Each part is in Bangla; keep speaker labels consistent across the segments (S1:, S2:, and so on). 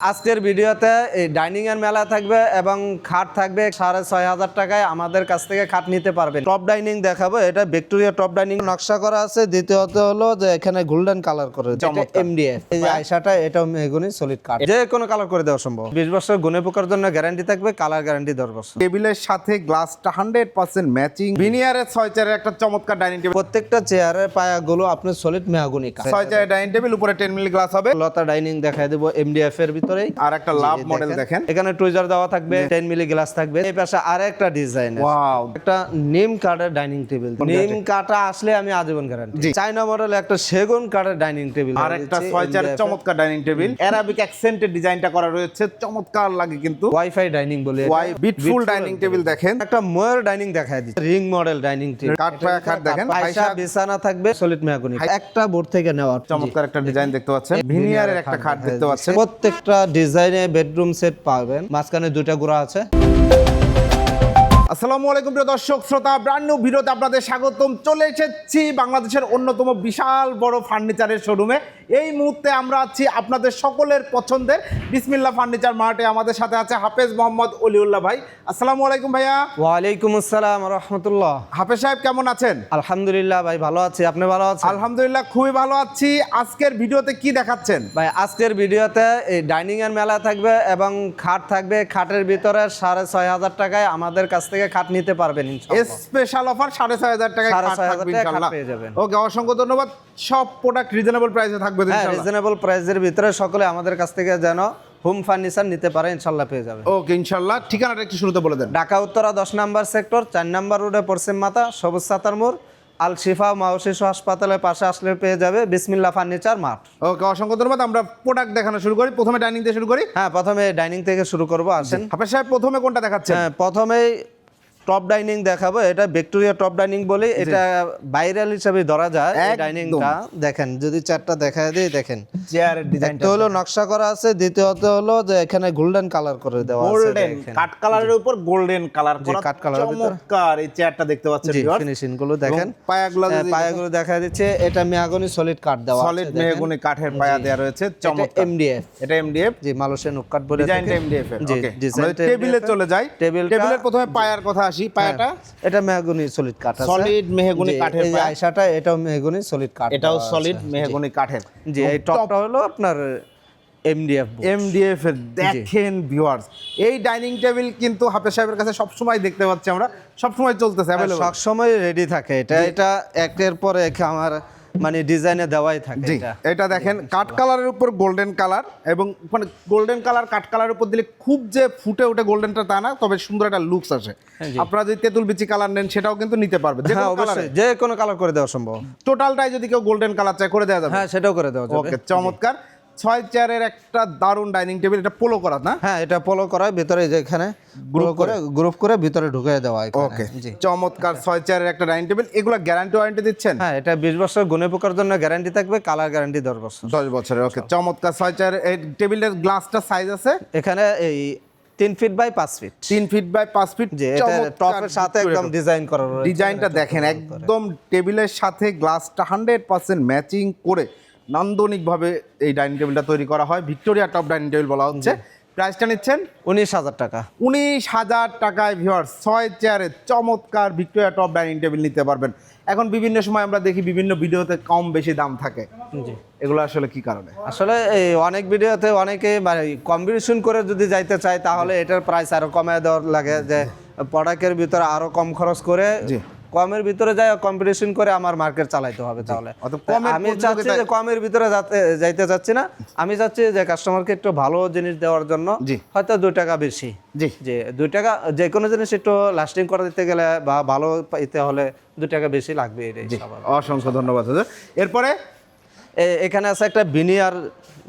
S1: আজকের ভিডিওতে এই ডাইনিং এর মেলা থাকবে এবং খাট থাকবে সাড়ে ছয় হাজার টাকায়। আমাদের কাছ থেকে খাট নিতে পারবেন। টপ ডাইনিং দেখাবো। এটা ভিক্টোরিয়া টপ ডাইনিং। নকশা করা আছে। দ্বিতীয়ত হলো যে এখানে গোল্ডেন কালার করে এমডিএফ এই যে আয়সাটা এটা মেগুনি সলিড কাঠ। যে কোনো কালার করে দেওয়া সম্ভব। বিশ বছর গুনে পোকার জন্য গ্যারান্টি থাকবে কালার গ্যারান্টি দশ বছর।
S2: টেবিলের সাথে গ্লাসটা হান্ড্রেড পার্সেন্ট ম্যাচিং ভিনিয়ারের ছয় চেয়ারের একটা চমৎকার ডাইনিং টেবিল
S1: প্রত্যেকটা চেয়ারের পায়াগুলো আপনার সলিড মেহাগুনি
S2: ছয় চেয়ারের ডাইনিং টেবিল উপরে টেন মিলি গ্লাস হবে।
S1: লতা ডাইনিং দেখাই দেবো এমডিএফ এর ভিতরেই।
S2: আর একটা লাভ মডেল দেখেন।
S1: এখানে টুইজার দেওয়া থাকবে টেন মিলি গ্লাস থাকবে। এই পাশে আর একটা ডিজাইন
S2: ওয়াও
S1: একটা নিম কাঠের ডাইনিং টেবিল নিম কাঠা আসলে আমি আজীবন গ্যারান্টি। চাইনা মডেল একটা সেগুন কাঠের ডাইনিং টেবিল
S2: আর একটা ছয় চেয়ারের চমৎকার ডাইনিং টেবিল অ্যারাবিক অ্যাকসেন্টের ডিজাইনটা করা রয়েছে। চমৎকার লাগে কিন্তু।
S1: ওয়াইফাই ডাইনিং বলে
S2: বিটফুল ডাইনিং টেবিল দেখেন।
S1: একটা ময়ূর ডাইনিং দেখায় দিচ্ছে। রিং মডেল ডাইনিং টেবিল
S2: কাঠ পায়া খাট দেখেন,
S1: পয়সা বিছানা থাকবে সলিড মেয়াগুনি একটা বোর্ড থেকে নেওয়া।
S2: চমৎকার একটা ডিজাইন দেখতে পাচ্ছেন। ভিনিয়ারের একটা খাট দেখতে পাচ্ছেন।
S1: প্রত্যেকটা ডিজাইনে বেডরুম সেট পাবেন। মাঝখানে দুইটা গুড়া আছে।
S2: আসসালামু আলাইকুম প্রিয় দর্শক শ্রোতা ব্র্যান্ড নিউ ভিডিওতে আপনাদের স্বাগতম। চলে এসেছি বাংলাদেশের অন্যতম বিশাল বড় ফার্নিচারের শোরুমে এই মুহূর্তে আমরা আছি আপনাদের সকলের পছন্দের বিসমিল্লা ফার্নিচার মার্টে। আমাদের সাথে আছে হাফেজ মোহাম্মদ অলিউল্লাহ ভাই। আসসালামু আলাইকুম ভাইয়া।
S1: ওয়ালাইকুম আসসালাম রহমতুল্লাহ।
S2: হাফেজ সাহেব কেমন আছেন?
S1: আলহামদুলিল্লাহ ভাই ভালো আছি। আপনি ভালো আছেন?
S2: আলহামদুলিল্লাহ খুবই ভালো আছি। আজকের ভিডিওতে কি দেখাচ্ছেন?
S1: ভাই আজকের ভিডিওতে এই ডাইনিং এর মেলা থাকবে এবং খাট থাকবে। খাটের ভিতরে সাড়ে ছয় হাজার টাকায় আমাদের কাছ থেকে খাট নিতে পারবেন
S2: স্পেশাল অফার সাড়ে ছয় হাজার টাকায়
S1: সাড়ে ছয় হাজার
S2: ইনশাল্লাহ
S1: পেয়ে যাবেন।
S2: ওকে অসংখ্য ধন্যবাদ। সব প্রোডাক্ট রিজনেবল প্রাইসে থাকবে তো
S1: হ্যাঁ রিজনেবল প্রাইসের ভিতরে সকলে আমাদের কাছ থেকে যেন হোম ফার্নিচার নিতে পারে ইনশাল্লাহ পেয়ে যাবে
S2: ওকে ইনশাল্লাহ ঠিকানাটা একটু শুরুতে বলে দেন।
S1: ঢাকা উত্তরা দশ নম্বর সেক্টর চার নম্বর রোডে পশ্চিম মাথা সবুজ সাতার মোড় আল শিফা মাও শিশু হাসপাতালের পাশে আসলে পেয়ে যাবে বিসমিল্লা ফার্নিচার মাঠ।
S2: ওকে অসংখ্য ধন্যবাদ। আমরা প্রোডাক্ট দেখানো শুরু করি প্রথমে ডাইনিং থেকে শুরু করি।
S1: হ্যাঁ প্রথমে ডাইনিং থেকে শুরু করব আসেন।
S2: হাফেজ সাহেব প্রথমে কোনটা দেখাচ্ছেন?
S1: হ্যাঁ প্রথমেই টপ ডাইনিং দেখাবো এটা ভিক্টোরিয়া টপ ডাইনিং বলে এটা ভাইরাল হিসাবে ধরা যায় এই ডাইনিংটা দেখেন যদি চারটা দেখা দিই দেখেন।
S2: চেয়ারের ডিজাইনটা
S1: হলো নকশা করা আছে দ্বিতীয়ত হলো যে এখানে গোল্ডেন কালার করে দেওয়া আছে
S2: গোল্ডেন কাট কালারের উপর গোল্ডেন কালার করা
S1: কাঠ কালারের ভিতরে।
S2: চমৎকার এই চেয়ারটা দেখতে পাচ্ছেন
S1: জি ফিনিশিংগুলো দেখেন।
S2: পায়াগুলো
S1: হ্যাঁ, পায়াগুলো দেখা দিচ্ছে এটা মেয়াগনি সলিড কাঠ দেওয়া
S2: সলিড মেহগুনি কাঠের পায়া দেওয়া রয়েছে চমৎকার।
S1: এমডিএফ
S2: এটা এমডিএফ
S1: জি মালয়েশিয়ান কাঠ বলে
S2: ডিজাইনটা এমডিএফ ওকে আমরা টেবিলে চলে যাই। টেবিলের প্রথমে পায়ার কথা আসি পায়াটা?
S1: এটা মেহগুনি সলিড কাঠ আছে।
S2: সলিড মেহগুনি কাঠের
S1: এই যে
S2: পায়া।
S1: আয়শাটা এটাও মেহগুনি সলিড কাঠ
S2: এটাও সলিড মেহগুনি কাঠের।
S1: জি এই টপটা হলো আপনার এমডিএফ
S2: এমডিএফ এর দেখেন ভিউয়ার্স এই ডাইনিং টেবিল কিন্তু হাফেজ সাহেবের কাছে সবসময় দেখতে পাচ্ছি আমরা। সবসময় চলতেছে অ্যাভেলেবল
S1: সব সময় রেডি থাকে। এটা এটা একের পর এক আমার মানে ডিজাইনে দেওয়াই থাকে এটা।
S2: দেখেন কাট কালারের উপর গোল্ডেন কালার এবং মানে গোল্ডেন কালার কাট কালারের উপর দিলে খুব যে ফুটে ওঠে গোল্ডেনটা তা না তবে সুন্দর একটা লুকস আসে। আপনারা যদি তেঁতুল বিচি কালার নেন সেটাও কিন্তু নিতে পারবে যে
S1: কোনো অবশ্যই যে কোনো কালার করে দেওয়া সম্ভব।
S2: টোটালটাই যদি কেউ গোল্ডেন কালার চাই করে দেওয়া যাবে।
S1: হ্যাঁ সেটাও করে দেওয়া যাবে।
S2: ওকে চমৎকার। ছয় চেয়ারের একটা দারুণ ডাইনিং টেবিল এটা পোলো করা না?
S1: হ্যাঁ এটা ফলো করা ভিতরে যেখানে গ্রুপ করে গ্রুপ করে ভিতরে ঢুকিয়ে দেওয়া এখানে।
S2: ওকে চমৎকার ছয় চেয়ারের একটা ডাইনিং টেবিল এগুলো গ্যারান্টি ওয়ারেন্টি দিচ্ছেন?
S1: হ্যাঁ এটা বিশ বছর গুনে পোকার জন্য গ্যারান্টি থাকবে কালার গ্যারান্টি দশ বছর।
S2: দশ বছরের ওকে চমৎকার ছয় চেয়ারের এই টেবিলের গ্লাসটা সাইজ আছে?
S1: এখানে এই তিন ফিট বাই পাঁচ ফিট
S2: তিন ফিট বাই পাঁচ ফিট
S1: যে এটা টপের সাথে একদম ডিজাইন করা
S2: ডিজাইনটা দেখেন একদম টেবিলের সাথে গ্লাসটা হান্ড্রেড পার্সেন্ট ম্যাচিং করে নান্দনিকভাবে এই ডাইনিং টেবিলটা তৈরি করা হয়। ভিক্টোরিয়া টপ ডাইনিং টেবিল বলা হচ্ছে। প্রাইসটা নিচ্ছেন
S1: উনিশ হাজার টাকা।
S2: উনিশ হাজার টাকায় ভিওয়ার্স ছয় চেয়ারে চমৎকার ভিক্টোরিয়া টপ ডাইনিং টেবিল নিতে পারবেন। এখন বিভিন্ন সময় আমরা দেখি বিভিন্ন ভিডিওতে কম বেশি দাম থাকে। এগুলো আসলে কি কারণে?
S1: আসলে এই অনেক ভিডিওতে অনেকে মানে কম্পিটিশন করে যদি যাইতে চায় তাহলে এটার প্রাইস আরও কমে দেওয়ার লাগে যে প্রোডাক্টের ভিতরে আরও কম খরচ করে
S2: জি।
S1: কমের ভিতরে যাই কম্পিটিশন করে আমার মার্কেট চালাইতে হবে তাহলে। আমি চাচ্ছি যে কমের ভিতরে যাইতে চাচ্ছি না। আমি চাচ্ছি যে কাস্টমারকে একটু ভালো জিনিস দেওয়ার জন্য হয়তো দুই টাকা বেশি।
S2: জি।
S1: যে দুই টাকা যে কোনো জিনিস একটু লাস্টিং করে দিতে গেলে বা ভালো পাইতে হলে দু টাকা বেশি লাগবে এটাই।
S2: অসংখ্য ধন্যবাদ। এরপরে?
S1: এখানে আছে একটা বিনিয়ার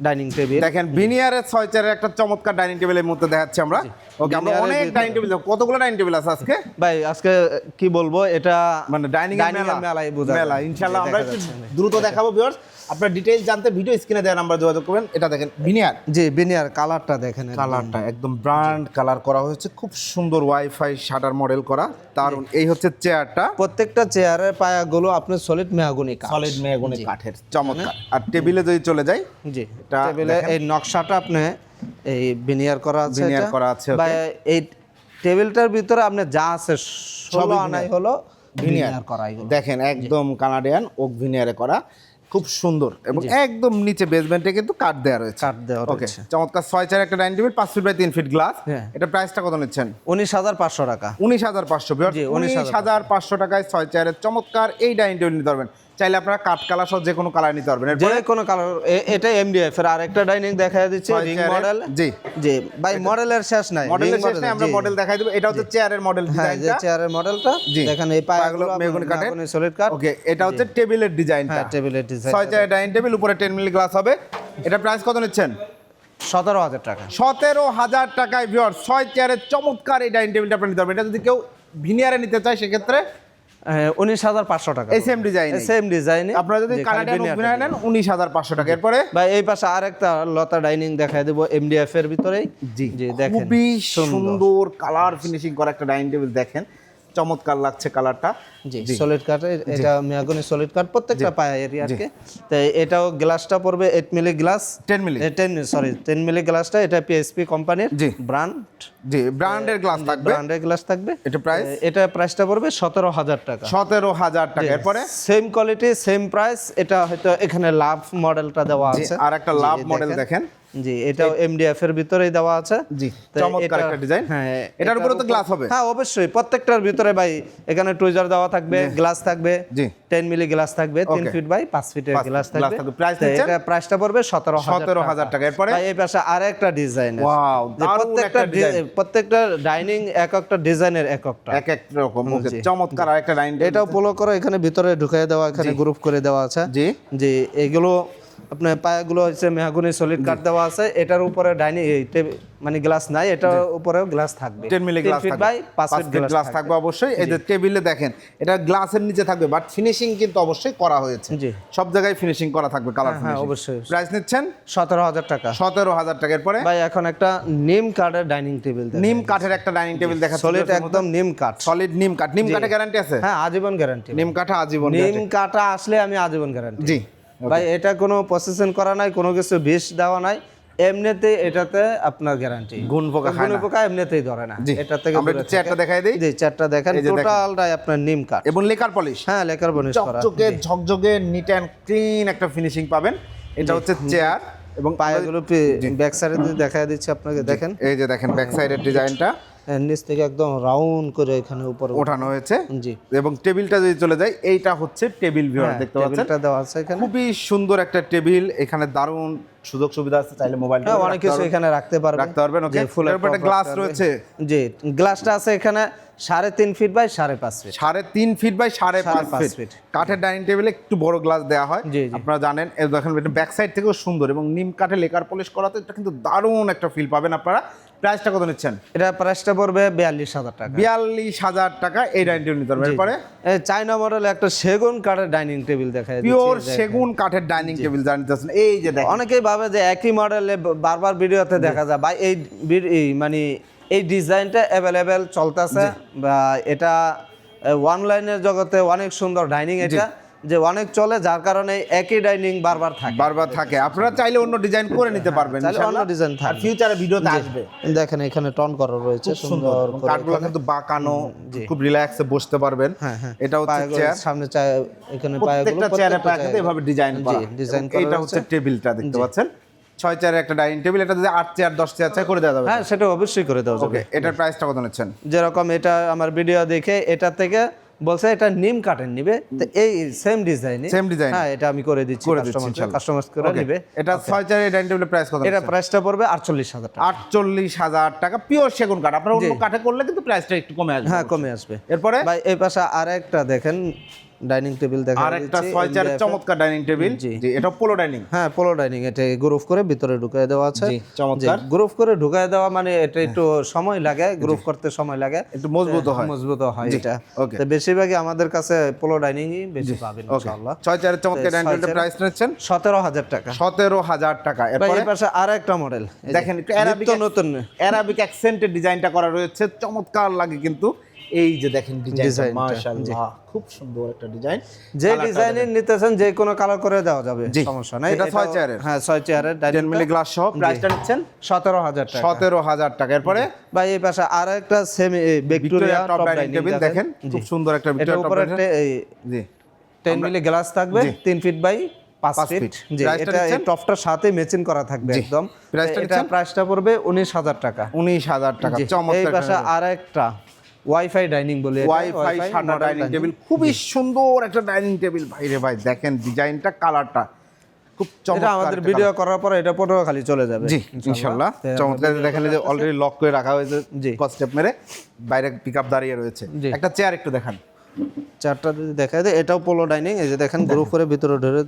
S1: ডাইনিং টেবিল
S2: দেখেন বিনিয়ারের ছয় চেয়ারের একটা চমৎকার ডাইনিং টেবিলের মধ্যে দেখাচ্ছি আমরা। ওকে আমরা অনেক ডাইনিং টেবিল কতগুলো ডাইনিং টেবিল আছে আজকে?
S1: ভাই আজকে কি বলব এটা
S2: মানে ডাইনিং
S1: বোঝা
S2: মেলা ইনশাআল্লাহ আমরা। দ্রুত দেখাবো ভিউয়ার্স আপনার ডিটেইলস জানতে ভিডিও স্ক্রিনে দেওয়া নাম্বার যোগাযোগ করবেন। এটা দেখেন
S1: জি কালারটা দেখেন
S2: কালারটা একদম ব্র্যান্ড কালার করা হয়েছে। খুব সুন্দর ওয়াইফাই শাটার মডেল করা। তার এই হচ্ছে চেয়ারটা
S1: প্রত্যেকটা চেয়ারের পায়াগুলো আপনার সলিড মেহাগুনি কাঠ।
S2: সলিড মেহগনি কাঠের। চমৎকার। আর টেবিলে যদি চলে যাই
S1: জি। টেবিলে এই নকশাটা আপনি এই বিনিয়ার করা আছে এটা।
S2: করা আছে,
S1: বা এই টেবিলটার ভিতরে আপনি যা আছে
S2: সব
S1: আনাই হলো
S2: ভিনিয়ার
S1: করা
S2: দেখেন একদম কানাডিয়ান ওক ভিনিয়ারে করা। খুব সুন্দর এবং একদম নিচে বেসমেন্টে কিন্তু কাঠ দেওয়া রয়েছে।
S1: কাঠ দেওয়া
S2: ওকে
S1: রয়েছে।
S2: চমৎকার। ছয় চার একটা ডাইনিং টেবিল পাঁচ ফিট বাই তিন ফিট গ্লাস
S1: হ্যাঁ।
S2: এটা প্রাইসটা কত নিচ্ছেন?
S1: উনিশ হাজার পাঁচশো টাকা।
S2: উনিশ হাজার পাঁচশো উনিশ হাজার পাঁচশো। টাকায় ছয় চারের চমৎকার এই ডাইনিং টেবিল নিতে পারবেন। চাইলে আপনারা কাঠ কালার সহ যে কোনো কালার নিতে পারবেন।
S1: যে কোনো কালার এটা এমডিএফ এর। আরেকটা ডাইনিং দেখা দিচ্ছে রিং মডেল
S2: জি।
S1: জি ভাই মডেলের শেষ নাই
S2: মডেলের শেষ নেই আমরা মডেল দেখাই দেবো। এটা হচ্ছে চেয়ারের মডেল
S1: হ্যাঁ
S2: ডিজাইনটা
S1: চেয়ারের মডেলটা দেখেন এই পায়াগুলো
S2: মেহগনি কাঠের।
S1: সলিড কাঠ।
S2: ওকে এটা হচ্ছে টেবিলের ডিজাইনটা
S1: হ্যাঁ টেবিলের ডিজাইন
S2: ছয় চারের ডাইনিং টেবিল উপরে টেন মিলি গ্লাস হবে। এটা প্রাইস কত নিচ্ছেন?
S1: সতেরো হাজার টাকা।
S2: সতেরো হাজার টাকায় ভিওর ছয় চেয়ারের চমৎকার এই ডাইনিং টেবিলটা আপনি নিতে পারবেন। এটা যদি কেউ ভিনিয়ারে নিতে চায় সেক্ষেত্রে
S1: উনিশ হাজার পাঁচশো টাকা
S2: এই সেম ডিজাইন
S1: সেম ডিজাইনে
S2: আপনারা যদি কানাডিয়ান ভিনিয়ার নেন উনিশ হাজার পাঁচশো টাকা। এরপরে?
S1: ভাই এই পাশে আরেকটা লতা ডাইনিং দেখাই দেবো এমডিএফ এর ভিতরেই। জি। দেখেন।
S2: খুবই সুন্দর। কালার ফিনিশিং করা একটা ডাইনিং টেবিল দেখেন। চমৎকার লাগছে কালারটা
S1: জি। সলিড কাঠ এটা মিয়াগনি সলিড কাঠ প্রত্যেকটা পায় এরিয়াকে তো এটাও গ্লাসটা পড়বে মিলি গ্লাস
S2: মিলি
S1: সরি মিলি গ্লাসটা এটা পিএসপি কোম্পানির
S2: জি।
S1: ব্র্যান্ড
S2: জি ব্র্যান্ডের গ্লাস থাকবে।
S1: ব্র্যান্ডের গ্লাস থাকবে।
S2: এটা প্রাইস
S1: এটা প্রাইসটা পড়বে সতেরো হাজার টাকা।
S2: সতেরো হাজার টাকা। এরপরে?
S1: সেম কোয়ালিটি সেম প্রাইস এটা হয়তো এখানে লাভ মডেলটা দেওয়া আছে।
S2: আর একটা লাভ মডেল দেখেন।
S1: জি এটাও এমডিএফ এর ভিতরেই দেওয়া আছে।
S2: জি চমৎকার একটা ডিজাইন
S1: হ্যাঁ
S2: এটার উপরে তো গ্লাস হবে।
S1: হ্যাঁ অবশ্যই প্রত্যেকটার ভিতরে ভাই এখানে টুইজার দেওয়া থাকবে গ্লাস থাকবে টেন মিলি গ্লাস থাকবে তিন ফিট বাই পাঁচ ফিটের গ্লাস থাকবে? এটা প্রাইসটা পড়বে সতেরো
S2: সতেরো হাজার টাকা। এরপরে?
S1: এই পাশে আর একটা ডিজাইন প্রত্যেকটা প্রত্যেকটা ডাইনিং এক একটা ডিজাইনের এক একটা।
S2: এক এক রকম চমৎকার আর একটা ডাইনিং
S1: এটাও পোলো করে এখানে ভিতরে ঢুকিয়ে দেওয়া এখানে গ্রুপ করে দেওয়া আছে।
S2: জি।
S1: জি এগুলো আপনার পায়াগুলো হচ্ছে মেহাগুনি সলিড কাঠ দেওয়া আছে। এটার উপরে ডাইনিং মানে গ্লাস নাই এটার উপরেও গ্লাস থাকবে।
S2: 10 মিলি গ্লাস থাকবে।
S1: বাই পাঁচ
S2: 5
S1: ফিট গ্লাস
S2: থাকবে। অবশ্যই। এই যে টেবিলে দেখেন এটা গ্লাসের নিচে থাকবে বাট ফিনিশিং কিন্তু অবশ্যই করা হয়েছে। সব জায়গায় ফিনিশিং করা থাকবে কালার
S1: হ্যাঁ
S2: ফিনিশিং
S1: অবশ্যই।
S2: প্রাইস নিচ্ছেন?
S1: সতেরো হাজার টাকা।
S2: সতেরো হাজার টাকার পরে
S1: ভাই এখন একটা নিম কাঠের ডাইনিং টেবিল
S2: নিম কাঠের একটা ডাইনিং টেবিল দেখা
S1: সলিড একদম নিম কাঠ।
S2: সলিড নিম কাঠ। নিম কাঠে গ্যারান্টি আছে?
S1: হ্যাঁ আজীবন গ্যারান্টি
S2: নিম কাঠে আজীবন
S1: নিম। কাটা আসলে আমি আজীবন গ্যারান্টি
S2: জি।
S1: ভাই এটা কোনো প্রসেসিং করা নাই কোনো কিছু বিষ দেওয়া নাই। এমনিতে এটাতে আপনার গ্যারান্টি
S2: গুণ পোকা খায়
S1: গুণ। পোকা এমনিতেই ধরে না। এটা থেকে
S2: আমরা চেয়ারটা দেখাই দিই।
S1: জি চারটা দেখেন। টোটালটাই আপনার নিম কাঠ
S2: এবং লেকার পলিশ
S1: হ্যাঁ লেকার পলিশ করা।
S2: চকচকে ঝকঝকে নিট অ্যান্ড ক্লিন একটা ফিনিশিং পাবেন। এটা হচ্ছে চেয়ার এবং
S1: পায়াগুলো ব্যাক সাইডে দেখা দিচ্ছে আপনাকে দেখেন।
S2: এই যে দেখেন ব্যাক সাইডের ডিজাইনটা
S1: নিচ থেকে একদম রাউন্ড করে এখানে উপরে
S2: ওঠানো হয়েছে।
S1: জি।
S2: এবং টেবিলটা যদি চলে যায় এইটা হচ্ছে টেবিল ভিউয়ার
S1: হ্যাঁ,
S2: দেখতে পাচ্ছেন?
S1: টেবিলটা দেওয়া আছে এখানে।
S2: খুবই সুন্দর একটা টেবিল এখানে দারুণ সুযোগ সুবিধা আছে চাইলে মোবাইল
S1: হ্যাঁ অনেক কিছু এখানে রাখতে পারবেন।
S2: রাখতে পারবেন,
S1: ফুলের
S2: এর একটা
S1: পারবেন।
S2: রয়েছে।
S1: জি গ্লাসটা আছে এখানে সাড়ে তিন ফিট বাই সাড়ে পাঁচ ফিট
S2: সাড়ে তিন ফিট বাই সাড়ে পাঁচ ফিট। কাঠের ডাইনিং টেবিলে একটু বড় গ্লাস দেওয়া হয়। আপনারা জানেন দেখেন এটা ব্যাক সাইড থেকেও সুন্দর এবং নিম কাঠে লেকার পলিশ করাতে এটা কিন্তু দারুণ একটা ফিল পাবেন আপনারা। প্রাইসটা কত নিচ্ছেন?
S1: এটা প্রাইসটা পড়বে বিয়াল্লিশ হাজার টাকা।
S2: বিয়াল্লিশ হাজার টাকা এই ডাইনিং টেবিল নিতে পারবেন এরপরে?
S1: চাইনা মডেল একটা সেগুন কাঠের ডাইনিং টেবিল দেখা
S2: পিওর সেগুন কাঠের ডাইনিং টেবিল জানিতেছেন এই যে দেখেন।
S1: অনেকেই ভাবে যে একই মডেলে বারবার ভিডিওতে দেখা যায়। বি- এই মানে এই ডিজাইনটা অ্যাভেলেবেল চলতেছে বা এটা অনলাইনের জগতে অনেক সুন্দর ডাইনিং এটা। যে অনেক চলে যার কারণে একই ডাইনিং বারবার থাকে।
S2: বারবার থাকে। আপনারা চাইলে অন্য ডিজাইন করে নিতে পারবেন
S1: চাইলে অন্য ডিজাইন
S2: আর ফিউচারে ভিডিওতে আসবে।
S1: দেখেন এখানে টন করা রয়েছে সুন্দর
S2: কাঠগুলো কিন্তু বাঁকানো খুব রিল্যাক্সে বসতে পারবেন।
S1: হ্যাঁ, হ্যাঁ।
S2: এটা হচ্ছে চেয়ার
S1: সামনে চায় এখানে পায়াগুলো
S2: প্রত্যেকটা চেয়ারে পায়াতে
S1: জায়গায়-
S2: এভাবে ডিজাইন করা।
S1: ডিজাইন করা রয়েছে।
S2: হচ্ছে। টেবিলটা দেখতে পাচ্ছেন। ছয় চেয়ারের একটা ডাইনিং টেবিল এটা যদি আট চেয়ার দশ চেয়ার চাই করে দেওয়া যাবে।
S1: হ্যাঁ সেটা অবশ্যই করে দেওয়া যাবে।
S2: ওকে এটার প্রাইসটা কত নিচ্ছেন?
S1: যেরকম এটা আমার ভিডিও দেখে এটা থেকে বলছে এটা নিম কাটেন নিবে। তো এই সেম ডিজাইন
S2: সেম ডিজাইন
S1: হ্যাঁ এটা আমি করে দিচ্ছি
S2: কাস্টমার।
S1: কাস্টমার করে নিবে।
S2: এটা ছয় চার ডাইনিং টেবিলের প্রাইস কত
S1: এটা প্রাইসটা পড়বে আটচল্লিশ হাজার টাকা।
S2: আটচল্লিশ হাজার টাকা। পিওর সেগুন কাঠ। আপনার অন্য কাঠে করলে কিন্তু প্রাইসটা একটু কমে আসবে
S1: হ্যাঁ কমে আসবে।
S2: এরপরে?
S1: ভাই এই পাশে আরেকটা দেখেন। ডাইনিং টেবিল দেখা
S2: আর একটা ছয়
S1: MDF
S2: চমৎকার ডাইনিং টেবিল।
S1: জি।
S2: এটা পোলো ডাইনিং।
S1: হ্যাঁ পোলো ডাইনিং এটা গ্রুপ করে ভিতরে ঢুকায় দেওয়া আছে।
S2: চমৎকার।
S1: গ্রুপ করে ঢুকায় দেওয়া মানে এটা একটু সময় লাগে গ্রুপ করতে সময় লাগে।
S2: একটু মজবুত হয়
S1: মজবুত হয় এটা. তো বেশিরভাগই আমাদের কাছে পোলো ডাইনিংই বেশি পাবেন ইনশাআল্লাহ।
S2: ছয় চেয়ারের চমৎকার ডাইনিং
S1: ছয়
S2: টেবিলের প্রাইস নিচ্ছেন?
S1: সতেরো হাজার টাকা।
S2: সতেরো হাজার টাকা।
S1: ভাই
S2: এরপরে
S1: এই পাশে আর একটা মডেল
S2: দেখেন একটু অ্যারাবিক
S1: নতুন।
S2: অ্যারাবিক অ্যাকসেন্টের ডিজাইনটা করা রয়েছে। চমৎকার লাগে কিন্তু। এই যে দেখেন ডিজাইন মাশাআল্লাহ খুব সুন্দর একটা ডিজাইন
S1: যে ডিজাইনের নিতেছেন যে কোনো কালার করে দেওয়া যাবে সমস্যা নাই।
S2: এটা ছয় চেয়ারের?
S1: হ্যাঁ ছয় চেয়ারের
S2: মিলি গ্লাস সহ। প্রাইসটা নিচ্ছেন?
S1: সতেরো হাজার টাকা।
S2: সতেরো হাজার টাকা। এরপরে?
S1: বা এই পাশে আর একটা semi Victoria
S2: top dining table দেখেন। খুব সুন্দর একটা ভিক্টোরিয়া টপ ডাইনিং
S1: একটা
S2: জি।
S1: টেন মিলি গ্লাস থাকবে
S2: জি।
S1: তিন ফিট বাই ফিট
S2: ফিট।
S1: জি এটা এই টপটার সাথে ম্যাচিং করা থাকবে একদম।
S2: প্রাইসটা
S1: এটা প্রাইসটা পড়বে উনিশ হাজার টাকা।
S2: উনিশ হাজার টাকা।
S1: জি। এই
S2: চমৎকার
S1: পাশে আর একটা ওয়াইফাই ডাইনিং বলে
S2: ওয়াইফাই সাদা ডাইনিং টেবিল খুবই সুন্দর একটা ডাইনিং টেবিল ভাই দেখেন ডিজাইনটা কালারটা খুব চমৎকার
S1: আমাদের ভিডিও করার পরে এটা পনেরো খালি চলে যাবে
S2: জি ইনশাল্লাহ। চমৎকার দেখেন যে অলরেডি লক করে রাখা হয়েছে
S1: জি।
S2: স্টেপ মেরে বাইরে পিক আপ দাঁড়িয়ে রয়েছে। একটা চেয়ার একটু দেখান।
S1: চেয়ারটা যদি দেখা যায় এটাও পোলো ডাইনিং এই যে দেখেন গ্রুপ করে ভিতরে ঢুকে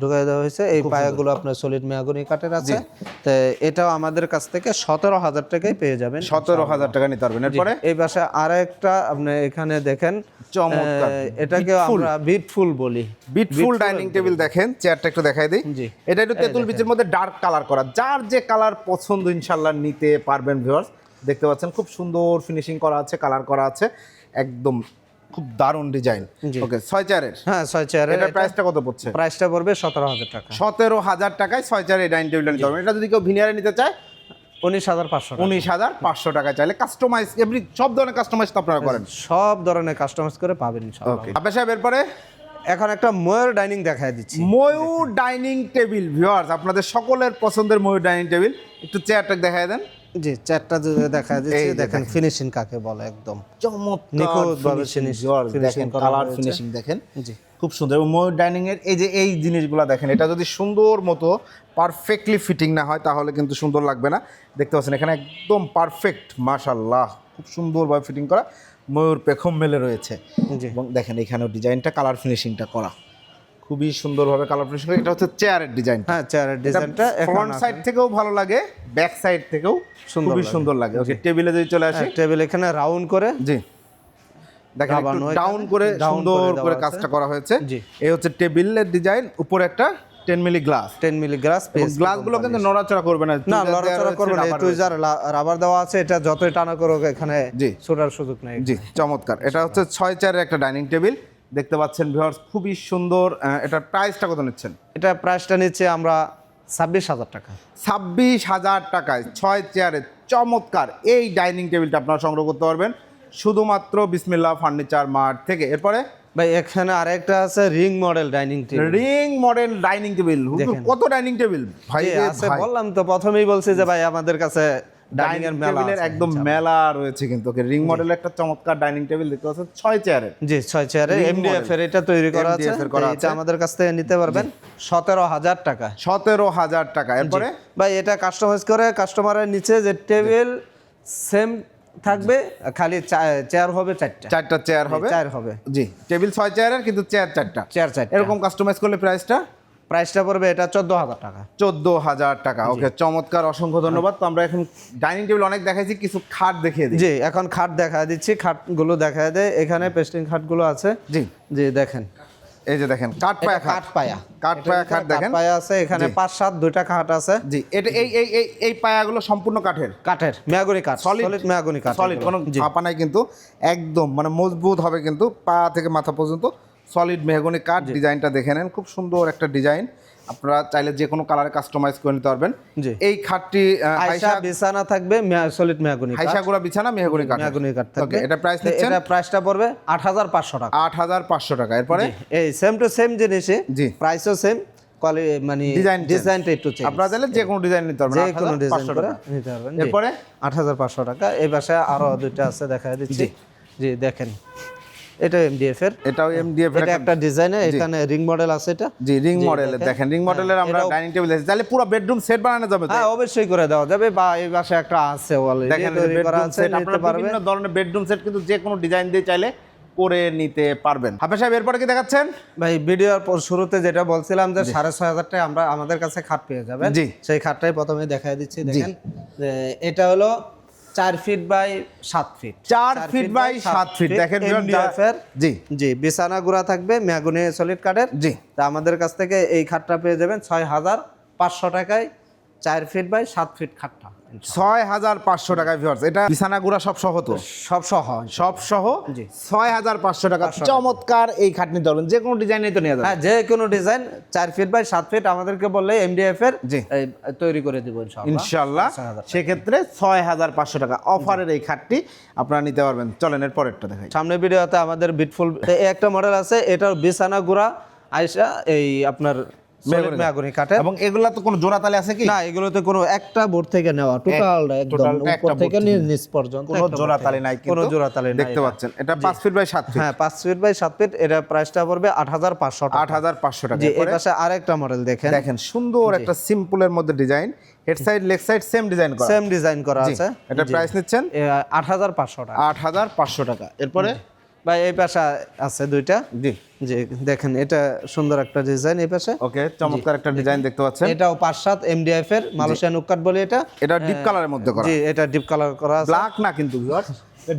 S1: ঢুকাই দেওয়া হয়েছে। এই পায়াগুলো আপনার সলিড মেয়াগুনি কাঠের আছে। তো এটাও আমাদের কাছ থেকে সতেরো হাজার টাকায় পেয়ে যাবেন।
S2: সতেরো হাজার টাকা নিতে পারবেন। এরপরে?
S1: এই পাশে আর একটা আপনি এখানে দেখেন।
S2: চমৎকার।
S1: এটাকে আমরা বিটফুল বলি।
S2: বিটফুল ডাইনিং টেবিল দেখেন চেয়ারটা একটু দেখাই দিই। এটা একটু তেঁতুল বিচের মধ্যে ডার্ক কালার করা। যার যে কালার পছন্দ ইনশাল্লাহ নিতে পারবেন ভিউয়ার্স দেখতে পাচ্ছেন খুব সুন্দর ফিনিশিং করা আছে কালার করা আছে। একদম খুব দারুণ ডিজাইন। ওকে ছয় চেয়ারের
S1: হ্যাঁ ছয় চেয়ারের
S2: এটা প্রাইসটা কত পড়ছে?
S1: প্রাইসটা পড়বে সতেরো হাজার টাকা।
S2: সতেরো হাজার টাকায় ছয় চেয়ারের ডাইনিং টেবিল নিতে পারবেন। এটা যদি কেউ ভিনিয়ারে নিতে চায়
S1: উনিশ হাজার পাঁচশো টাকা।
S2: উনিশ হাজার পাঁচশো টাকা চাইলে কাস্টমাইজ এভরি সব ধরনের কাস্টমাইজ তো আপনারা করেন।
S1: সব ধরনের কাস্টমাইজ করে পাবেন ইনশাআল্লাহ।
S2: ওকে আবে সাহেব এরপরে?
S1: এখন একটা ময়ূর ডাইনিং দেখায় দিচ্ছি।
S2: ময়ূর ডাইনিং টেবিল ভিউয়ার্স আপনাদের সকলের পছন্দের ময়ূর ডাইনিং টেবিল একটু চেয়ারটা দেখায় দেন।
S1: জি চারটা যদি দেখায় দিচ্ছি
S2: এই যে
S1: দেখেন ফিনিশিং কাকে বলে একদম।
S2: চমৎকার
S1: নিখুঁতভাবে
S2: finishing,
S1: finish-
S2: viewers,
S1: finishing
S2: দেখেন
S1: করা
S2: কালার ফিনিশিং দেখেন।
S1: জি।
S2: খুব সুন্দর। এবং ময়ূর ডাইনিং এর এই যে এই জিনিসগুলো দেখেন এটা যদি সুন্দর মতো পারফেক্টলি ফিটিং না হয় তাহলে কিন্তু সুন্দর লাগবে না। দেখতে পাচ্ছেন এখানে একদম পারফেক্ট মাশাল্লাহ খুব সুন্দরভাবে ফিটিং করা ময়ূর পেখম মেলে রয়েছে। এবং দেখেন এখানেও ডিজাইনটা কালার ফিনিশিংটা করা। খুবই সুন্দরভাবে কালার ফিনিশিং এটা হচ্ছে চেয়ারের ডিজাইন
S1: হ্যাঁ চেয়ারের ডিজাইনটা
S2: ফ্রন্ট সাইড থেকেও ভালো লাগে ব্যাক সাইড থেকেও
S1: সুন্দর
S2: খুবই সুন্দর লাগে। ওকে টেবিলে যদি চলে আসে।
S1: টেবিল এখানে রাউন্ড করে
S2: জি। দেখেন ডাউন করে সুন্দর
S1: করে।
S2: কাজটা করা হয়েছে।
S1: জি।
S2: এই হচ্ছে টেবিলের ডিজাইন উপরে একটা ten milli glass
S1: ten milli glass
S2: গ্লাসগুলো কিন্তু নড়াচড়া করবে না।
S1: না
S2: রয়েছে,
S1: করবে না। তুই যার রাবার দেওয়া আছে এটা যতই টানা করো এখানে
S2: জি।
S1: ছোটার সুযোগ নেই।
S2: জি চমৎকার। এটা হচ্ছে ছয় চেয়ারের একটা ডাইনিং টেবিল দেখতে পাচ্ছেন ভিউয়ার্স খুবই সুন্দর এটার প্রাইসটা কত নিচ্ছেন?
S1: এটা প্রাইসটা নিচ্ছে আমরা ছাব্বিশ হাজার টাকা।
S2: ছাব্বিশ হাজার টাকায় ছয় চেয়ারের চমৎকার এই ডাইনিং টেবিলটা আপনারা সংগ্রহ করতে পারবেন। শুধুমাত্র বিসমিল্লা ফার্নিচার মার্ট থেকে। এরপরে?
S1: ভাই এখানে আরেকটা আছে ring model dining table.
S2: Ring model dining table. কত ডাইনিং টেবিল? ভাই।
S1: বললাম তো প্রথমেই বলছি যে ভাই আমাদের কাছে ডাইনিং এর মেলা
S2: একদম মেলা রয়েছে কিন্তু। ওকে রিং মডেলের একটা চমৎকার ডাইনিং টেবিল দেখতে পাচ্ছেন ছয় চেয়ারের
S1: জি ছয় চেয়ারে এমডিএফ এর এটা তৈরি করা আছে। এটা আমাদের কাছ থেকে নিতে পারবেন। সতেরো হাজার টাকা।
S2: সতেরো হাজার টাকা। এরপরে?
S1: ভাই এটা কাস্টমাইজ করে কাস্টমারের নিচে যে টেবিল সেম থাকবে খালি চেয়ার হবে চারটা।
S2: চারটা চেয়ার হবে।
S1: চেয়ার হবে।
S2: জি টেবিল ছয় চেয়ারের কিন্তু চেয়ার চারটা।
S1: চেয়ার চারটা।
S2: এরকম কাস্টমাইজ করলে প্রাইসটা
S1: প্রাইসটা পড়বে এটা চোদ্দ হাজার টাকা।
S2: চোদ্দ হাজার টাকা। ওকে চমৎকার অসংখ্য ধন্যবাদ। তো আমরা এখন ডাইনিং টেবিল অনেক দেখাইছি কিছু খাট দেখিয়ে দিই।
S1: জি এখন খাট দেখা দিচ্ছি খাটগুলো দেখা দেয়। এখানে পেস্টিং খাটগুলো আছে।
S2: জি।
S1: জি দেখেন।
S2: এই যে দেখেন কাঠ পায়া
S1: কাঠ পায়া।
S2: কাঠ পায়া খাট দেখেন।
S1: পায়া আছে এখানে। পাঁচ সাত দুইটা খাট আছে।
S2: জি এটা এই এই এই এই পায়াগুলো সম্পূর্ণ কাঠের?
S1: কাঠের মেয়াগুনি কাঠ সলিড মেয়াগুনি কাঠ
S2: সলিড। কোনো
S1: জি।
S2: নাই কিন্তু একদম মানে মজবুত হবে কিন্তু পা থেকে মাথা পর্যন্ত সলিড মেহগনি কাঠ ডিজাইনটা দেখে নেন। খুব সুন্দর একটা ডিজাইন। আপনারা চাইলে যে কোনো কালারে কাস্টমাইজ করে নিতে পারবেন। এই খাটটি
S1: আয়সা
S2: হাইসা
S1: বিছানা থাকবে সলিড মেয়াগুনি কাঠ।
S2: হাইসাগুড়া বিছানা মেহগনি কাঠ।
S1: মেয়াগুনি কাঠ থাকবে।
S2: এটা প্রাইস নিচ্ছেন?
S1: এটা প্রাইসটা পড়বে আট হাজার পাঁচশো টাকা।
S2: আট হাজার পাঁচশো টাকা। এরপরে?
S1: এই সেম টু সেম জিনিসে
S2: জি।
S1: প্রাইসও সেম কোয়ালি মানে
S2: ডিজাইন
S1: ডিজাইনটা একটু চেঞ্জ
S2: আপনারা চাইলে যে কোনো ডিজাইন নিতে পারবেন।
S1: যে কোনো ডিজাইন করে নিতে পারবেন।
S2: এরপরে?
S1: আট হাজার পাঁচশো টাকা। এই পাশে আরও দুইটা আছে দেখা দিচ্ছি। জি দেখেন। এটা এমডিএফ এর।
S2: এটাও এমডিএফ এর একটা
S1: ডিজাইনে এখানে রিং মডেল আছে এটা।
S2: জি রিং মডেলের দেখেন রিং মডেলের আমরা ডাইনিং টেবিল আছে তাহলে পুরো বেডরুম সেট বানানো যাবে
S1: হ্যাঁ অবশ্যই করে দেওয়া যাবে। বা এই পাশে একটা আছে অলরেডি
S2: দেখেন বেডরুম সেট আপনারা বিভিন্ন ধরনের বেডরুম সেট কিন্তু যে কোনো ডিজাইন দিয়ে চাইলে করে নিতে পারবেন। হাফেজ সাহেব এরপরে কি দেখাচ্ছেন?
S1: ভাই ভিডিওর শুরুতে যেটা বলছিলাম যে সাড়ে ছয় হাজার টাকা আমরা আমাদের কাছে খাট পেয়ে যাবেন।
S2: জি।
S1: সেই খাটটাই প্রথমে দেখাই দিচ্ছি দেখেন। এটা হলো চার ফিট বাই সাত ফিট
S2: চার ফিট বাই সাত ফিট দেখেন জি।
S1: জি বিছানা গুঁড়া থাকবে ম্যাগুনি সলিড কাঠের
S2: জি।
S1: তা আমাদের কাছ থেকে এই খাটটা পেয়ে যাবেন ছয় হাজার পাঁচশো টাকায়। চার ফিট বাই সাত ফিট খাটটা
S2: ছয় হাজার পাঁচশো টাকায় ভিউয়ার্স এটা বিছানা গুড়া সব সহ তো?
S1: সব সহ
S2: সব সহ? ছয় হাজার পাঁচশো টাকা। চমৎকার এই খাটনি ধরুন যে কোনো ডিজাইনে তো নিয়ে যাবে।
S1: হ্যাঁ যে কোনো ডিজাইন চার ফিট বাই সাত ফিট আমাদেরকে বললে এমডিএফ এর তৈরি করে দিব
S2: ইনশাল্লাহ
S1: টাকা।
S2: সেক্ষেত্রে ছয় হাজার পাঁচশো টাকা অফারের এই খাটটি আপনারা নিতে পারবেন। চলেন এর পরেরটা দেখাই।
S1: সামনের ভিডিওতে আমাদের বিটফুল একটা মডেল আছে এটার বিছানা গুড়া আইসা এই আপনার
S2: মেহগনি।
S1: কাঠের।
S2: এবং এগুলা তো কোনো জোড়া তালে আছে কি?
S1: না এগুলোতে কোনো একটা বোর্ড থেকে নেওয়া টোটাল একদম উপর থেকে নিচ পর্যন্ত
S2: কোনো জোড়া তালে নাই
S1: কোনো জোড়া তালে নাই
S2: দেখতে পাচ্ছেন এটা পাঁচ ফিট বাই সাত ফিট।
S1: হ্যাঁ পাঁচ ফিট বাই সাত ফিট এটা প্রাইসটা পড়বে আট হাজার পাঁচশো
S2: আট হাজার পাঁচশো টাকা
S1: জি এই
S2: এরপরে
S1: পাশে আরেকটা মডেল দেখেন।
S2: দেখেন সুন্দর একটা সিম্পলের মধ্যে design head side leg side same design করা।
S1: সেম ডিজাইন করা আছে।
S2: এটা প্রাইস নিচ্ছেন?
S1: আট হাজার পাঁচশো টাকা।
S2: আট হাজার পাঁচশো টাকা। এরপরে
S1: ভাই এই পাশে আছে দুইটা।
S2: জি।
S1: যে দেখেন এটা সুন্দর একটা ডিজাইন এই পাশে।
S2: ওকে চমৎকার একটা ডিজাইন দেখতে পাচ্ছেন।
S1: এটাও পাঁচ সাত এমডিএফ এর মালয়েশিয়ান উকাট বলে এটা।
S2: এটা ডিপ কালারের মধ্যে করা।
S1: জি এটা ডিপ কালার করা আছে।
S2: ব্ল্যাক না কিন্তু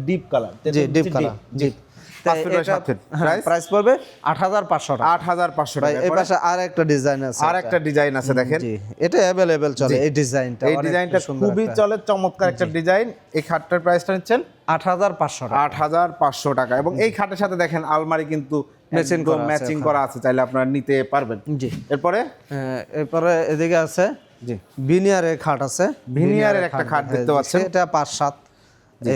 S2: ডিপ কালার
S1: জি ডিপ কালার জি প্রাইস পড়বে আট হাজার পাঁচশো টাকা।
S2: আট হাজার পাঁচশো টাকা।
S1: এই পাশে আর একটা ডিজাইন আছে
S2: আর একটা। ডিজাইন আছে দেখেন।
S1: এটা অ্যাভেলেবেল চলে এই ডিজাইনটা
S2: এই ডিজাইনটা খুবই চলে চমৎকার একটা ডিজাইন এই খাটটার প্রাইসটা নিচ্ছেন
S1: আট হাজার পাঁচশো
S2: আট হাজার পাঁচশো টাকা। এবং এই খাটের সাথে দেখেন আলমারি কিন্তু
S1: করা
S2: ম্যাচিং করা আছে চাইলে আপনারা নিতে পারবেন।
S1: জি।
S2: এরপরে?
S1: হ্যাঁ, এরপরে এদিকে আছে
S2: জি।
S1: ভিনিয়ারের খাট আছে।
S2: ভিনিয়ারের একটা খাট দেখতে
S1: হ্যাঁ,
S2: পাচ্ছেন।
S1: এটা পাঁচ সাত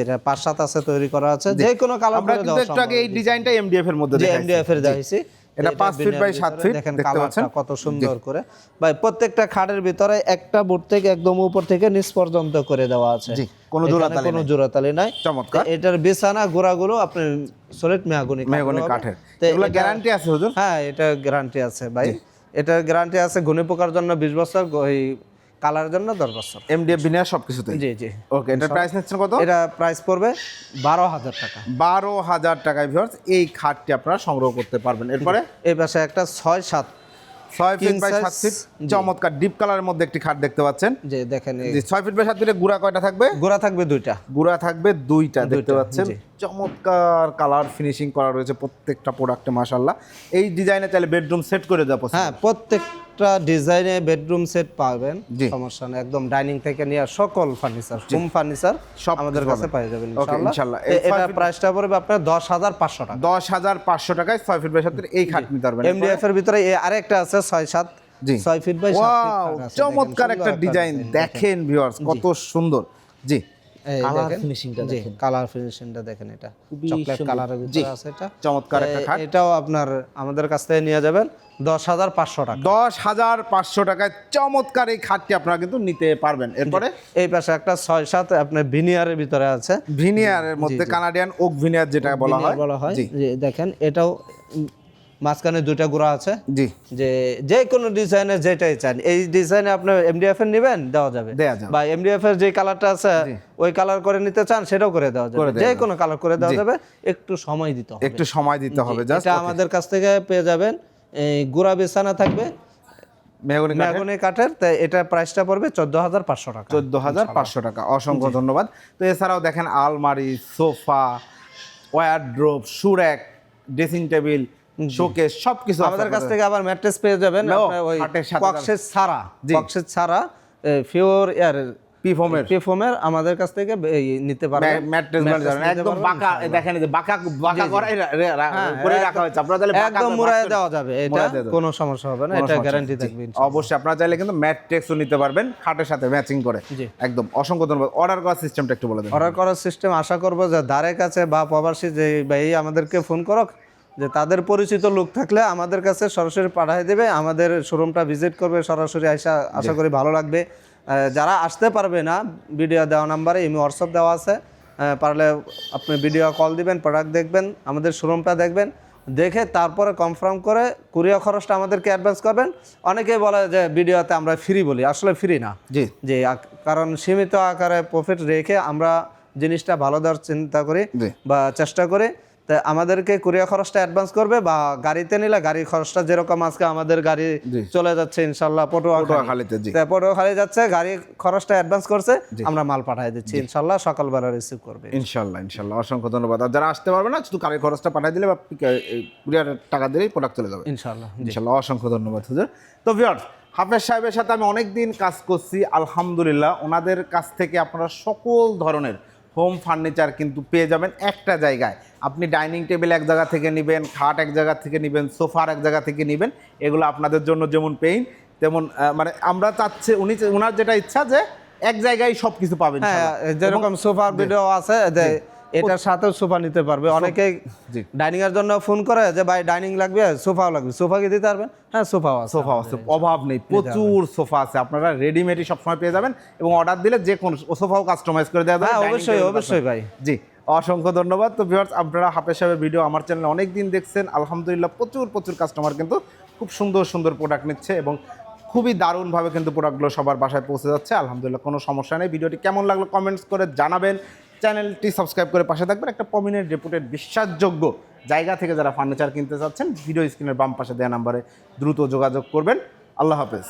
S1: এটা পাঁচ সাত আছে তৈরি করা আছে যে কোনো কালার
S2: আমরা কিন্তু একটু আগে এই ডিজাইনটা এমডিএফ এর মধ্যে দেখাইছি।
S1: এমডিএফ এর দেখাইছি।
S2: এটা ফিট বাই ফিট
S1: দেখেন কালারটা কত সুন্দর করে। ভাই প্রত্যেকটা খাটের ভিতরে একটা বোর্ড থেকে একদম উপর থেকে নিচ পর্যন্ত করে দেওয়া আছে।
S2: জি, কোনো জোড়াতালি
S1: কোনো জোড়াতালি নাই।
S2: চমৎকার।
S1: এটার বিছানা গোড়াগুলো আপনি সলিড মেহাগুনি
S2: মেহগনি কাঠের। এগুলো গ্যারান্টি আছে হুজুর?
S1: হ্যাঁ এটা গ্যারান্টি আছে ভাই। এটার গ্যারান্টি আছে ঘুনি পোকার জন্য বিশ বছর এই কালারের জন্য দশ বছর।
S2: এমডিএফ ভিনিয়ার সবকিছুতে
S1: জি জি।
S2: ওকে এটার প্রাইস নিচ্ছেন কত?
S1: এটা প্রাইস পড়বে বারো হাজার টাকা।
S2: বারো হাজার টাকায় ভিউয়ার্স এই খাটটি আপনারা সংগ্রহ করতে পারবেন। এরপরে?
S1: এই পাশে একটা ছয় সাত।
S2: ছয় ফিট বাই সাত ফিট চমৎকার ডিপ কালারের মধ্যে একটি খাট দেখতে পাচ্ছেন।
S1: যে দেখেন এই।
S2: ছয় ফিট বাই সাত ফিটে গুড়া কয়টা থাকবে?
S1: গুড়া থাকবে দুইটা।
S2: গুড়া থাকবে দুইটা দেখতে পাচ্ছেন? চমৎকার কালার ফিনিশিং করা রয়েছে প্রত্যেকটা প্রোডাক্টে মাশাল্লাহ এই ডিজাইনে চাইলে বেডরুম সেট করে দেওয়া।
S1: হ্যাঁ প্রত্যেকটা ডিজাইনে বেডরুম সেট পাবেন। সমস্যা নেই। একম ডাইনিং থেকে নিয়ে সকল ফার্নিচার হোম ফার্নিচার
S2: সব
S1: আমাদের
S2: কাছে।
S1: পেয়ে যাবেন ইনশাআল্লাহ। এটা প্রাইসটা পড়বে আপনার দশ হাজার পাঁচশো টাকা।
S2: দশ হাজার পাঁচশো টাকায় ছয় ফিট বাই এই খাট নিতে পারবেন
S1: এমডিএফ এর ভিতরে এই আরেকটা আছে ছয় সাত
S2: জি।
S1: ছয় ফিট বাই
S2: চমৎকার একটা ডিজাইন। দেখেন। ভিউয়ার্স কত সুন্দর। জি।
S1: এই
S2: কালার
S1: দেখেন,
S2: ফিনিশিংটা দেখেন।
S1: কালার ফিনিশিংটা দেখেন এটা। চকলেট কালারের ভিতরে আছে এটা।
S2: চমৎকার একটা খাট।
S1: এটাও আপনার আমাদের কাছ থেকে নিয়ে যাবেন। দশ হাজার পাঁচশো টাকা।
S2: দশ হাজার পাঁচশো টাকায় চমৎকার এই খাটটি আপনারা কিন্তু নিতে পারবেন। এরপরে?
S1: এই পাশে একটা ছয় সাত আপনার ভিনিয়ারের ভিতরে আছে।
S2: ভিনিয়ারের মধ্যে কানাডিয়ান ওক ভিনিয়ার যেটা বলা হয়।
S1: বলা হয়। দেখেন এটাও মাঝখানে দুইটা গুঁড়া আছে।
S2: জি।
S1: যে যে কোনো ডিজাইনে যেটাই চান এই ডিজাইনে আপনি এমডিএফ এর নেবেন দেওয়া যাবে। বা এমডিএফ এর যে কালারটা আছে ওই কালার করে নিতে চান সেটাও করে দেওয়া যাবে। যে কোনো কালার করে দেওয়া যাবে একটু সময় দিতে হবে।
S2: একটু সময় দিতে হবে জাস্ট
S1: আমাদের কাছ থেকে পেয়ে যাবেন। গুঁড়া বেছানা থাকবে। ম্যাগনি কাঠের? তাই এটা প্রাইসটা পড়বে চোদ্দ হাজার পাঁচশো টাকা।
S2: চোদ্দ হাজার পাঁচশো টাকা। অসংখ্য ধন্যবাদ। তো এছাড়াও দেখেন আলমারি সোফা ওয়ারড্রোপ সুরেক ড্রেসিং টেবিল শোকেস সবকিছু
S1: আমাদের কাছ থেকে আবার ম্যাট্রেস পেয়ে যাবেন। ওই কক্সের ছাড়া কক্সের ছাড়া ফিওর এয়ার
S2: পিফোমের
S1: পিফোমের আমাদের কাছ থেকে নিতে পারবেন
S2: ম্যাট্রেস একদম বাঁকা দেখেন যে বাঁকা বাঁকা করাই রা- রা- রা-
S1: হ্যাঁ,
S2: করে রাখা হয়েছে। আপনারা তাহলে
S1: একদম
S2: করে
S1: মুড়ায় দেওয়া যাবে। এটা। কোনো সমস্যা হবে না। এটা গ্যারান্টি থাকবে
S2: অবশ্যই আপনারা চাইলে কিন্তু ম্যাট্রেক্সও নিতে পারবেন খাটের সাথে ম্যাচিং করে। একদম অসংখ্য ধন্যবাদ। অর্ডার করার সিস্টেমটা একটু বলে দেন।
S1: অর্ডার করার সিস্টেম আশা করব যে কাছে বা প্রবাসী যে ভাই আমাদেরকে ফোন করক যে তাদের পরিচিত লোক থাকলে আমাদের কাছে সরাসরি পাঠিয়ে দেবে। আমাদের শোরুমটা ভিজিট করবে সরাসরি আসা আশা করি ভালো লাগবে। যারা আসতে পারবে না ভিডিও দেওয়া নাম্বারে এমনি হোয়াটসঅ্যাপ দেওয়া আছে। পারলে আপনি ভিডিও কল দিবেন প্রোডাক্ট দেখবেন আমাদের শোরুমটা দেখবেন দেখে তারপরে কনফার্ম করে কুরিয়ার খরচটা আমাদেরকে অ্যাডভান্স করবেন। অনেকেই বলে যে ভিডিওতে আমরা ফ্রি বলি আসলে ফ্রি না।
S2: জি।
S1: যে আক- কারণ সীমিত আকারে প্রফিট রেখে আমরা জিনিসটা ভালো দেওয়ার চিন্তা করি বা চেষ্টা করি। তা আমাদেরকে কুরিয়ার খরচটা অ্যাডভান্স করবে বা গাড়িতে নিলে গাড়ির খরচটা যেরকম আজকে আমাদের গাড়ি চলে যাচ্ছে ইনশাল্লাহ পটুয়া
S2: পটুয়াখালীতে, জি।
S1: পটুয়াখালী যাচ্ছে গাড়ি খরচটা অ্যাডভান্স করছে আমরা মাল পাঠিয়ে দিচ্ছি ইনশাল্লাহ সকালবেলা রিসিভ করবে।
S2: ইনশাল্লাহ ইনশাল্লাহ অসংখ্য ধন্যবাদ। আর যারা আসতে পারবে না শুধু গাড়ির খরচটা পাঠিয়ে দিলে বা কুরিয়ার টাকা দিলেই প্রোডাক্ট চলে যাবে।
S1: ইনশাল্লাহ
S2: ইনশাল্লাহ অসংখ্য ধন্যবাদ হুজুর। তো ভিউয়ার্স হাফেজ সাহেবের সাথে আমি অনেক দিন কাজ করছি আলহামদুলিল্লাহ। ওনাদের কাছ থেকে আপনারা সকল ধরনের হোম ফার্নিচার কিন্তু পেয়ে যাবেন একটা জায়গায়। আপনি ডাইনিং টেবিল এক জায়গা থেকে নেবেন খাট এক জায়গা থেকে নেবেন সোফার এক জায়গা থেকে নেবেন এগুলো আপনাদের জন্য যেমন পেইন তেমন মানে আমরা চাচ্ছি উনি ওনার যেটা ইচ্ছা যে এক জায়গায় সব কিছু পাবেন
S1: হ্যাঁ যেরকম সোফার ভিডিও আছে যে এটার সাথেও সোফা নিতে পারবে। অনেকেই
S2: জি।
S1: ডাইনিং এর জন্য ফোন করে যে ভাই ডাইনিং লাগবে? সোফাও লাগবে। সোফা কি দিতে পারবেন? হ্যাঁ সোফাও আছে।
S2: সোফা আছে। অভাব নেই। প্রচুর সোফা আছে। আপনারা রেডিমেডই সবসময় পেয়ে যাবেন এবং অর্ডার দিলে যে কোনো সোফাও কাস্টমাইজ করে দেওয়া যাবে
S1: হ্যাঁ অবশ্যই অবশ্যই ভাই।
S2: জি অসংখ্য ধন্যবাদ। তো ভিউয়ার্স আপনারা হাফেজ সাহেবের ভিডিও আমার চ্যানেলে অনেক দিন দেখছেন। আলহামদুলিল্লাহ প্রচুর প্রচুর কাস্টমার কিন্তু খুব সুন্দর সুন্দর প্রোডাক্ট নিচ্ছে এবং খুবই দারুণভাবে কিন্তু প্রোডাক্টগুলো সবার বাসায় পৌঁছে যাচ্ছে। আলহামদুলিল্লাহ কোনো সমস্যা নেই। ভিডিওটি কেমন লাগল কমেন্টস করে জানাবেন। চ্যানেলটি সাবস্ক্রাইব করে পাশে থাকবেন। একটা প্রমিনেন্ট রেপুটেড বিশ্বাসযোগ্য জায়গা থেকে যারা ফার্নিচার কিনতে চাচ্ছেন ভিডিও স্ক্রিনের বাম পাশে দেওয়া নাম্বারে দ্রুত যোগাযোগ করবেন। আল্লাহ হাফেজ।